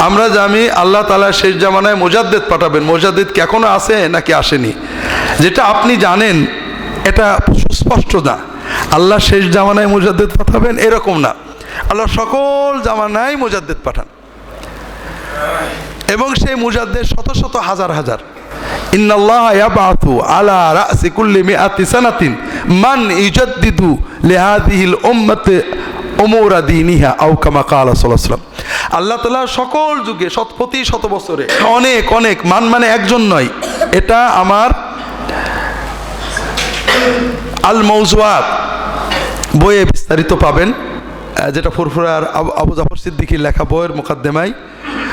আমরা জানি আল্লাহ তালা শেষ জামানায় মোজাদ্দেদ পাঠাবেন, মোজাদ্দেদ কি এখনও আসে নাকি আসেনি? যেটা আপনি জানেন, এটা সুস্পষ্ট না। আল্লাহ শেষ জামানায় মোজাদ্দেদ পাঠাবেন এরকম না। আল্লাহ সকল জামানায় মোজাদ্দেদ পাঠান। এবং সেই মুজাদ্দের শত শত হাজার হাজার। ইন্নাল্লাহ ইয়াবাতু আলা রাসি কুল্লি মিআতি সানাতিন মান আল্লাহ তাআলা সকল যুগে শত প্রতি শত বছরে অনেক অনেক, মান মানে একজন নয়। এটা আমার আল মৌজুয়াত বইয়ে বিস্তারিত পাবেন যেটা ফুরফুরার আবু জাফর সিদ্দিকির লেখা বইয়ের মোকাদ্দেমায়।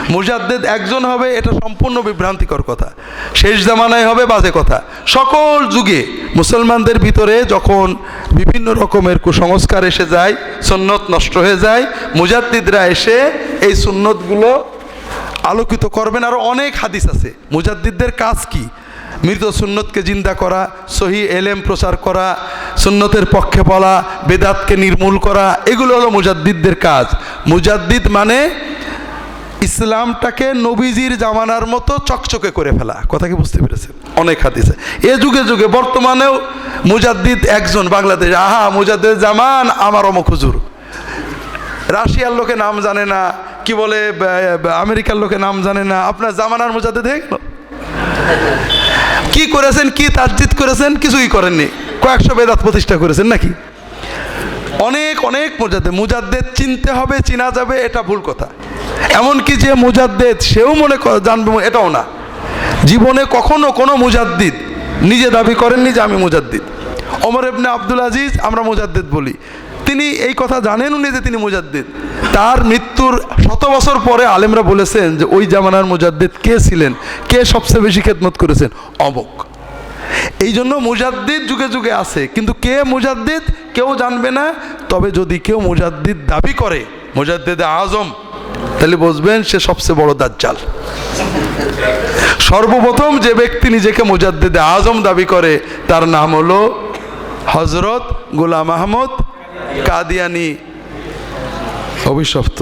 মুজাদ্দেদ একজন হবে, এটা সম্পূর্ণ বিভ্রান্তিকর কথা। শেষ জামানায় হবে, বাজে কথা। সকল যুগে মুসলমানদের ভিতরে যখন বিভিন্ন রকমের কুসংস্কার এসে যায়, সুন্নত নষ্ট হয়ে যায়, মুজাদ্দিদরা এসে এই সুন্নতগুলো আলোকিত করবেন। আরও অনেক হাদিস আছে। মুজাদ্দিদদের কাজ কি? মৃত সুন্নতকে জিন্দা করা, সহি এলেম প্রচার করা, সুন্নতের পক্ষে বলা, বেদাতকে নির্মূল করা, এগুলো হলো মুজাদ্দিদদের কাজ। মুজাদ্দিদ মানে ইসলামটাকে নবীজির জামানার মতো চকচকে করে ফেলা। কথা কি বুঝতে পেরেছেন? অনেক হাদিসে এ যুগে যুগে, বর্তমানেও মুজাদ্দিদ একজন বাংলাদেশ আহা মুজাদ্দিদ জামান আমার অমুক হুজুর। রাশিয়ার লোকে নাম জানে না কি বলে আমেরিকার লোকে নাম জানে না। আপনার জামানার হয়ে গেল? কি করেছেন, কি তাজ্জিদ করেছেন, কিছুই করেননি। কয়েকশো বেদাত প্রতিষ্ঠা করেছেন নাকি? অনেক অনেক মুজাদ্দেদ। মুজাদ্দেদ চিনতে হবে, চিনা যাবে, এটা ভুল কথা। এমনকি যে মুজাদ্দেদ, সেও মনে জানবে, এটাও না। জীবনে কখনো কোনো মুজাদ্দিদ নিজে দাবি করেননি যে আমি মুজাদ্দিদ। ওমর ইবনে আব্দুল আজিজ, আমরা মুজাদ্দিদ বলি। তিনি এই কথা জানেন উনি যে তিনি মুজাদ্দিদ। তার মৃত্যুর শত বছর পরে আলেমরা বলেছেন যে ওই জামানার মুজাদ্দিদ কে ছিলেন? কে সবচেয়ে বেশি খেদমত করেছেন? অমক। এই জন্য মুজাদ্দিদ যুগে যুগে আছে, কিন্তু কে মুজাদ্দিদ কেউ জানবে না। তবে যদি কেউ মুজাদ্দিদ দাবি করে, মুজাদ্দিদ আজম, তাহলে বুঝবেন সে সবচেয়ে বড় দাজ্জাল। সর্বপ্রথম যে ব্যক্তি নিজেকে মুজাদ্দিদে আজম দাবি করে, তার নাম হলো হজরত গোলাম আহমদ কাদিয়ানি অভিশপ্ত।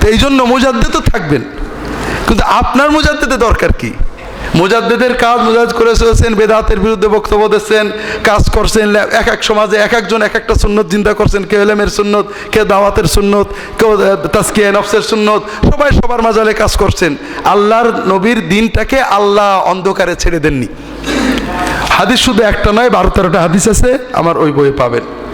তো এই জন্য মুজাদ্দে তো থাকবেন। কিন্তু আপনার মোজাদ্দেতে দরকার কি? মোজাদ্দেদের কাজ মুজাদ করে চলেছেন, বেদাতের বিরুদ্ধে বক্তব্য দিচ্ছেন, কাজ করছেন, এক এক সমাজে এক একজন এক একটা সুন্নত চিন্তা করছেন, কেউ এলেমের সুন্নত, কেউ দাওয়াতের সুন্নত, কেউ তাস্কিয়া নফসের সুন্নত, সবাই সবার মাজালে কাজ করছেন। আল্লাহর নবীর দিনটাকে আল্লাহ অন্ধকারে ছেড়ে দেননি। হাদিস শুধু একটা নয়, বারো তেরোটা হাদিস আছে, আমার ওই বইয়ে পাবেন।